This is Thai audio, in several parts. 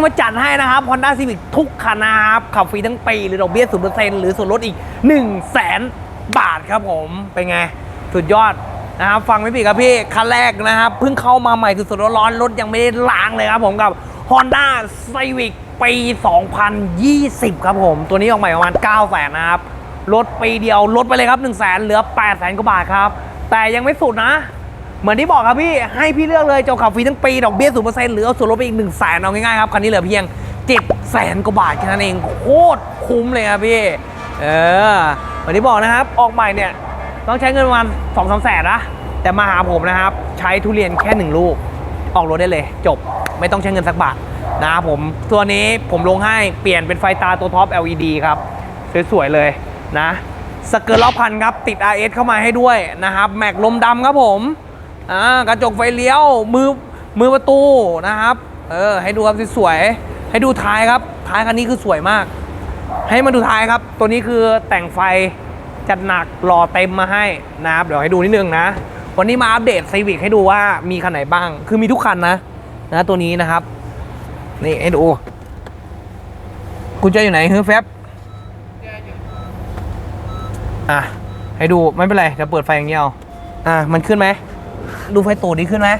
ที่มาจัดให้นะครับ Honda Civic ทุกคันนะครับ ขับฟรีทั้งปี หรือดอกเบี้ยศูนย์เปอร์เซ็นต์หรือส่วนลดอีก 1 0 0 0 0แสนบาทครับผม เป็นไง สุดยอดนะครับฟังไม่ผิดครับพี่ คันแรกนะครับเพิ่งเข้ามาใหม่คือสดๆร้อนๆรถยังไม่ได้ล้างเลยครับผมกับ Honda Civic ปี 2020 ครับผม ตัวนี้ออกใหม่ประมาณ 9 0 0 0 0นะครับลดปีเดียวลดไปเลยครับ 1 0 0 0 0แสนเหลือ 8 0 0แสนกว่าบาทครับ แต่ยังไม่สุดนะ เหมือนที่บอกครับพี่ให้พี่เลือกเลยจะเอาขับฟรีทั้งปีดอกเบี้ย0%หรือเอาส่วนลดไปอีก1 0 0 0 0แสนเอาง่ายๆครับคันนี้เหลือเพียง7 0 0แสนกว่าบาทแค่นั้นเองโคตรคุ้มเลยครับพี่เออเหมือนที่บอกนะครับ ออกใหม่เนี่ยต้องใช้เงินประมาณสองสามแสนนะแต่มาหาผมนะครับ ใช้ทุเรียนแค่หนึ่งลูก ออกรถได้เลย จบไม่ต้องใช้เงินสักบาทนะครับผมตัวนี้ผมลงให้เปลี่ยนเป็นไฟตาตัวท็อป LED ครับ สวยๆเลยนะสเกิร์ตรอบคันครับติด RS เข้ามาให้ด้วยนะครับ แม็กลมดำครับผม อ่ากระจกไฟเลี้ยวมือมือประตูนะครับ เออ ให้ดูครับสวยๆให้ดูท้ายครับท้ายคันนี้คือสวยมาก ให้มาดูท้ายครับ ตัวนี้คือแต่งไฟจัดหนักหล่อเต็มมาให้นะครับ เดี๋ยวให้ดูนิดนึงนะ วันนี้มาอัปเดตซีวิกให้ดูว่ามีคันไหนบ้าง คือมีทุกคันนะ นะตัวนี้นะครับ นี่ให้ดูกุญแจอยู่ไหนเฮ้ยแฟบอะให้ดูไม่เป็นไรจะเปิดไฟอย่างเดียวอะมันขึ้นไหม ดูไฟตูดนี้ขึ้นไหม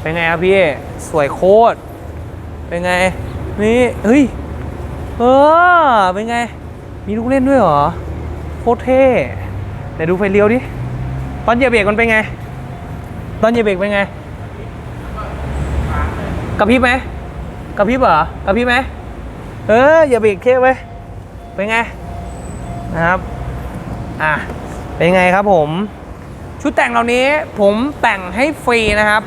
เป็นไงครับพี่ สวยโคตร เป็นไง นี่ เฮ้ย เออ เป็นไง มีลูกเล่นด้วยเหรอ โคตรเท่ไหนดูไฟเลี้ยวดิ ตอนเหยียบเบรกมันเป็นไง ตอนเหยียบเบรกเป็นไง กระพริบไหมกระพริบเหรอ กระพริบไหมเอออย่าเบรกเท่ไว้ยเป็นไง นะครับ อะ เป็นไงครับผม ชุดแต่งเหล่านี้ผมแต่งให้ฟรีนะครับ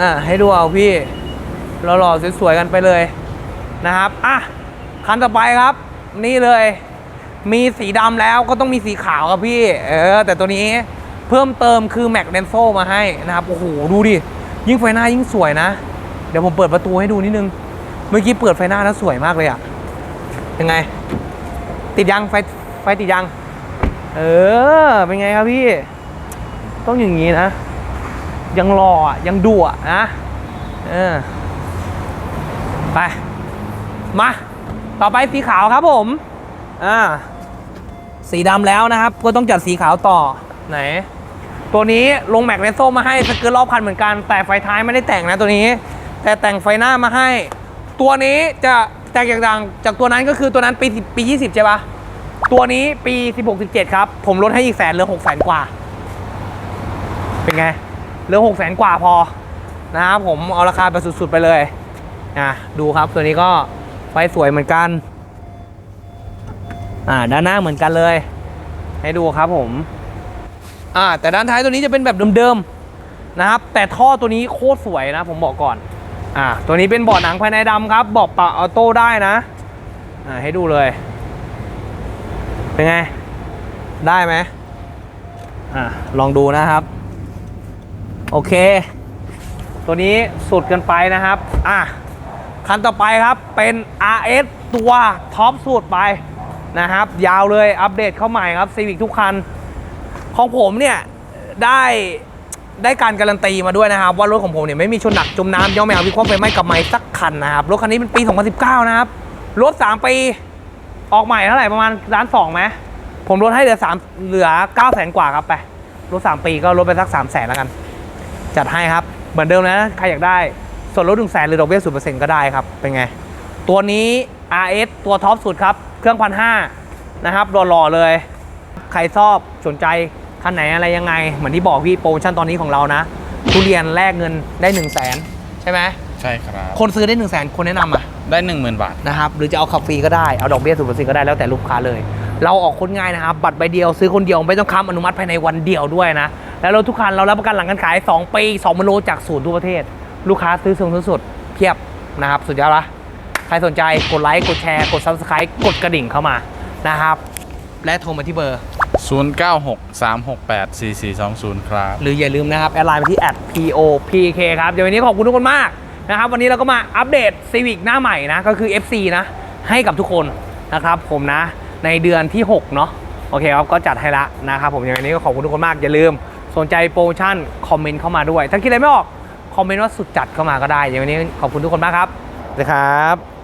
อ่าให้ดูเอาพี่หล่อๆสวยๆกันไปเลยนะครับอะคันต่อไปครับ นี่เลย มีสีดำแล้วก็ต้องมีสีขาวครับพี่ เออ แต่ตัวนี้เพิ่มเติมคือแม็กเดนโซมาให้นะครับ โอ้โห ดูดิ ยิ่งไฟหน้ายิ่งสวยนะ เดี๋ยวผมเปิดประตูให้ดูนิดนึง เมื่อกี้เปิดไฟหน้าแล้วสวยมากเลยอะยังไง ติดยังไฟไฟติดยัง เออ เป็นไงครับพี่ ต้องอย่างนี้นะ ยังรออะ ยังดุอะนะเออไปมา ต่อไปสีขาวครับผม อ่า สีดำแล้วนะครับ ก็ต้องจัดสีขาวต่อ ไหน ตัวนี้ลงแม็กเนโซมาให้สเกิร์ตรอบคันเหมือนกัน แต่ไฟท้ายไม่ได้แต่งนะตัวนี้ แต่แต่งไฟหน้ามาให้ ตัวนี้จะแตกอย่างดังจากตัวนั้นก็คือตัวนั้นปีปี 20 ใช่ปะตัวนี้ปี 16 17 ครับ ผมลดให้อีกแสนเหลือ6แสนกว่า เป็นไงเหลือ6แสนกว่าพอนะครับผมเอาราคาไปสุดๆไปเลยอะดูครับตัวนี้ก็ไฟสวยเหมือนกันอ่าด้านหน้าเหมือนกันเลย ให้ดูครับผมอ่าแต่ด้านท้ายตัวนี้จะเป็นแบบเดิมๆนะครับ แต่ท่อตัวนี้โคตรสวยนะ ผมบอกก่อนอ่าตัวนี้เป็นเบาะหนังภายในดำครับเบาะปะออโต้ได้นะอ่าให้ดูเลยเป็นไง ได้ไหมอ่าลองดูนะครับ โอเค ตัวนี้สุดกันไปนะครับ อะ คันต่อไปครับเป็น RS ตัวท็อปสุดไปนะครับ ยาวเลยอัปเดตเข้าใหม่ครับ Civic ทุกคัน ของผมเนี่ย ได้ได้การการันตีมาด้วยนะครับ ว่ารถของผมเนี่ยไม่มีชนหนักจมน้ำย่อมไม่เอาวิเคราะห์ไฟไหม้กับไม้สักคันนะครับ รถคันนี้เป็นปี 2019 นะครับ รถ 3 ปี ออกใหม่เท่าไหร่ประมาณล้านสองไหมผมลดให้เหลือ3เหลือ9 0 0 0 0กว่าครับไป รถ 3 ปีก็ลดไปสัก 3 0 0 0 0 0แล้วกัน จัดให้ครับ เหมือนเดิมนะ ใครอยากได้ ส่วนลดหนึ่งแสนหรือดอกเบี้ยศูนเปอร์เซ็นต์ก็ได้ครับ เป็นไง ตัวนี้ RS ตัวท็อปสุดครับ เครื่องพันห้านะครับหล่อๆเลย ใครชอบสนใจคันไหนอะไรยังไง เหมือนที่บอกพี่โปรโมชั่นตอนนี้ของเรานะ ทุเรียนแลกเงินได้1นึ่งแสนใช่ไหมใช่ครับ คนซื้อได้1นึ่งแสนคนแนะนำอะ ได้หนึ่งหมื่นบาท นะครับหรือจะเอาขับฟรีก็ได้ เอาดอกเบี้ยศูนย์เปอร์เซ็นต์ก็ได้แล้วแต่ลูกค้าเลย เราออกคนง่ายนะครับ บัตรใบเดียวซื้อคนเดียวไม่ต้องค้ำอนุมัติภายในวันเดียวด้วยนะ แล้วรถทุกคันเรารับประกันหลังการขาย 2 ปี2มโลจากศูนย์ทั่วประเทศ ลูกค้าซื้อสูงสุดเพียบนะครับ สุดยอดละใครสนใจกดไลค์ กดแชร์ กด subscribe กดกระดิ่งเข้ามานะครับ และโทรมาที่เบอร์ 096 368 4420 ครับ หรืออย่าลืมนะครับ แอดไลน์ไปที่ @popk ครับเดี๋ยววันนี้ขอบคุณทุกคนมากนะครับ วันนี้เราก็มาอัปเดต Civic หน้าใหม่นะ ก็คือ FC นะ ให้กับทุกคนนะครับผมนะในเดือนที่ 6 เนาะโอเคครับ ก็จัดให้ละนะครับผมอย่างวันนี้ก็ขอบคุณทุกคนมากอย่าลืม สนใจโปรโมชั่นคอมเมนต์เข้ามาด้วย ถ้าคิดอะไรไม่ออก คอมเมนต์ว่าสุดจัดเข้ามาก็ได้อย่างวันนี้ขอบคุณทุกคนมากครับนะครับ